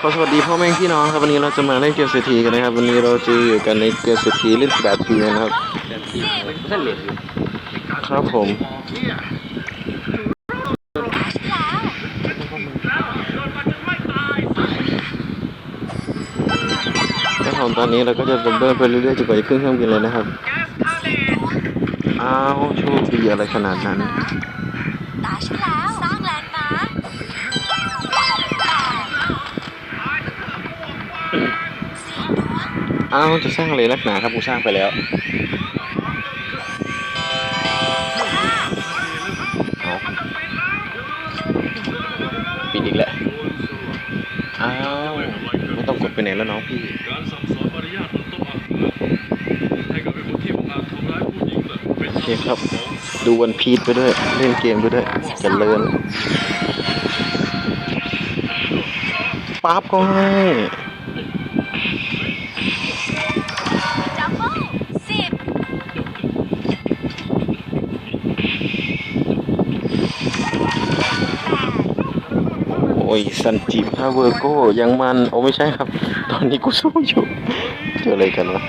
ขอสวัสดีพ่อแม่พี่น้องครับวันนี้เราจะมาเล่นเกมเศรษฐีกันนะครับ วันนี้เราจะอยู่กันในเกมเศรษฐีเล่นแบบทีนะครับท่านเหรียญอยู่ครับผมแล้วผมตอนนี้เราก็จะเดินไปเรื่อยๆจนกว่าจะขึ้นเครื่องบินเลยนะครับอ้าวโชคดีอะไรขนาดนั้นตาฉันแล้ว อ้าวจะสร้างอะไรนักหนาครับกูสร้างไปแล้วเอาปิดอีกแล้วอ้าวไม่ต้องกดไปไหนแล้วน้องพี่การสั่งสอนมารยาทบนโต๊ะอาหารให้กับเป็นคนที่บังอาจทำร้ายผู้หญิงน่ะเป็นโอเคครับ ดูวันพีชไปด้วย เล่นเกมไปด้วยจะเลินปั๊บก็ให้ ดับเบิ้ลสิบ โอ้ ยสันจิพาเวอร์โก้ยังมันโอ้ไม่ใช่ครับ ตอนนี้กูสู้อยู่เจออะไรกันวะ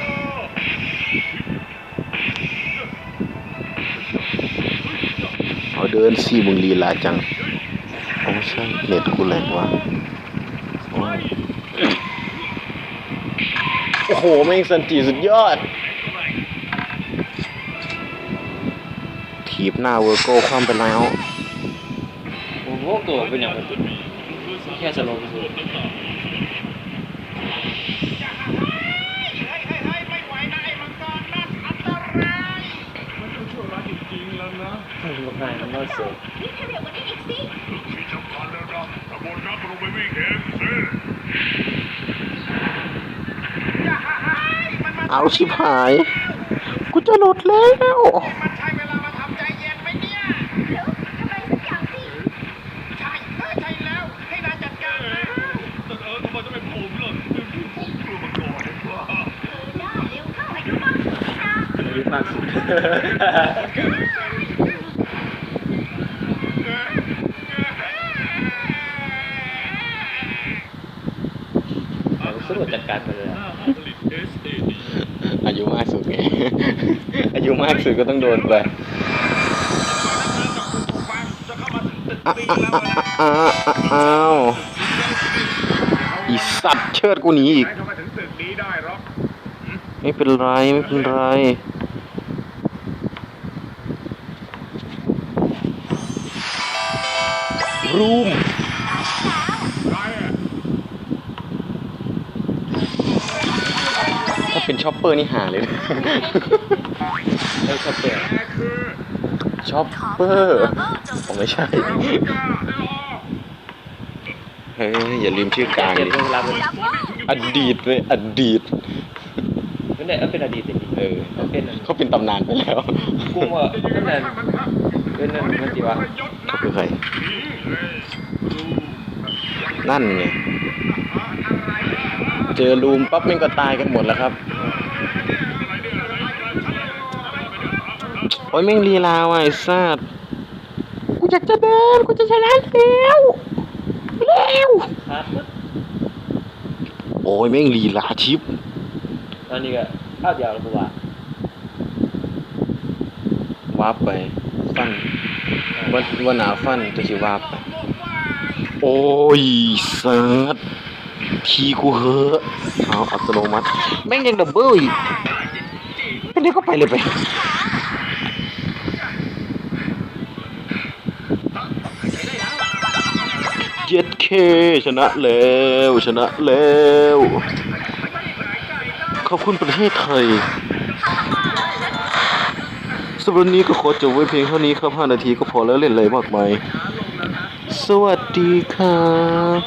เอาเดินสี่มึงลีลาจังโอ้ไม่ใช่เน็ตกูแหลกว่ะโอ้โอ้โหแม่งสันจิสุดยอดถีบหน้าเวอร์โก้คว่ำไปแล้วโอ้โหตัวเป็นอย่างไร แค่สโลว์สุดชั่วร้ายจริงๆแล้วนะลูกนายมันก็เสียนี่เธอเร็วกว่านี้อีกสิมีจับพันแล้วนะตะโกนรับลงไปวิ่งเองสิเอาชิบหาย กูจะหลุดแล้ว เร็วทำอะไรสักอย่างสิ แต่เออทำไมจะเป็นผมล่ะผมกลัวมาก่อนว่า เร็วเร็วเข้าอายุมากสุดนะ อายุ มากสุดเราสู้จัดการไปเลยองผลิต SAD อายุมากสุดไง อายุมากสุดก็ต้องโดนไปอ้าวอ้าวอีสัตว์เชิดกูหนีอีก ไม่เป็นไร ไม่เป็นไร รูมใครอะถ้าเป็นช็อปเปอร์นี่หาเลยนะเออชอบเปลี่ยนแกคือช็อปเปอร์ผมไม่ใช่เรากล้าได้หรอเฮ้ย อย่าลืมชื่อกลางเก็บดิเวลาเป็นดับเบิ้ลอดีตเลยอดีตไม่ได้เออเป็นอดีตจริงเออเขาเป็นเขาเป็นตำนานไปแล้วกูว่าตั้งแต่เป็นนั่นมันจีวะเขา คือใคร นั่นไงเจอรูมปั๊บแม่งก็ตายกันหมดแล้วครับโอ้ยแม่งลีลาว่ะไอ้สัตว์กูอยากจะเดินกูจะชนะแล้วเร็วครับโอ้ยแม่งลีลาชิปตอนนี้ก็ข้าวเดียวแล้วกูว่าวาร์ปไปฟัน วันวันหนาฟันจะชิวาร์ปไปโอ้ยสัตว์ทีกูเหอะเอาอัตโนมัติแม่งยังดับเบิลอีกเป็นได้ก็ไปเลยไปเจ็ดเคชนะแล้วชนะแล้ว ขอบคุณประเทศไทย สำหรับนี้ก็ขอจบไว้เพียงเท่านี้ครับ 5 นาทีก็พอแล้วเล่นเลยมากมาย สวัสดีครับ